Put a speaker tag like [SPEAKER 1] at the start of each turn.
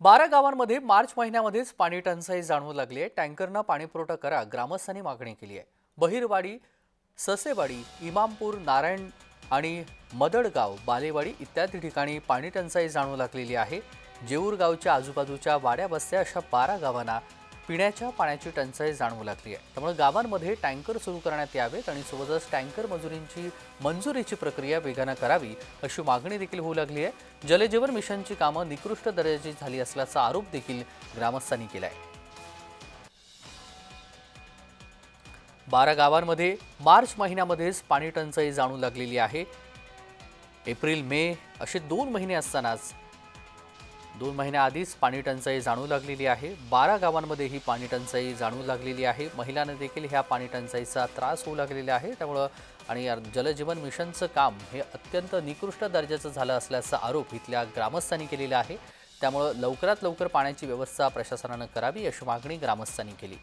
[SPEAKER 1] बारा गावांमध्ये मार्च महिन्यामध्येच पाणी टंचाई जाणवू लागली आहे. टँकरनं पाणीपुरवठा करा ग्रामस्थांनी मागणी केली आहे. बहिरवाडी ससेवाडी इमामपूर नारायण आणि मदडगाव बालेवाडी इत्यादी ठिकाणी पाणी टंचाई जाणवू लागलेली आहे. जेऊर गावच्या आजूबाजूच्या वाड्या बस्त्या अशा बारा गावांना पिण्याच्या पाण्याची टंचाई जाणवू लागली आहे. त्यामुळे गावांमध्ये टँकर सुरू करण्यात यावेत आणि सोबतच टँकर मजुरींची मंजुरीची प्रक्रिया वेगानं करावी अशी मागणी देखील होऊ लागली आहे. जलजीवन मिशनची कामं निकृष्ट दर्जाची झाली असल्याचा आरोप देखील ग्रामस्थांनी केला आहे बारा गावांमध्ये मार्च महिन्यामध्येच पाणी टंचाई जाणू लागलेली आहे. एप्रिल मे असे दोन महिने असतानाच दोन महिन्याआधीच पाणी टंचाई जाणू लागलेली आहे. बारा गावांमध्ये ही पाणी टंचाई जाणू लागलेली आहे. महिलांना देखील ह्या पाणी टंचाईचा त्रास होऊ लागलेला आहे. त्यामुळं आणि या जलजीवन मिशनचं काम हे अत्यंत निकृष्ट दर्जाचं झालं असल्याचा आरोप इथल्या ग्रामस्थांनी केलेला आहे. त्यामुळं लवकरात लवकर पाण्याची व्यवस्था प्रशासनानं करावी अशी मागणी ग्रामस्थांनी केली.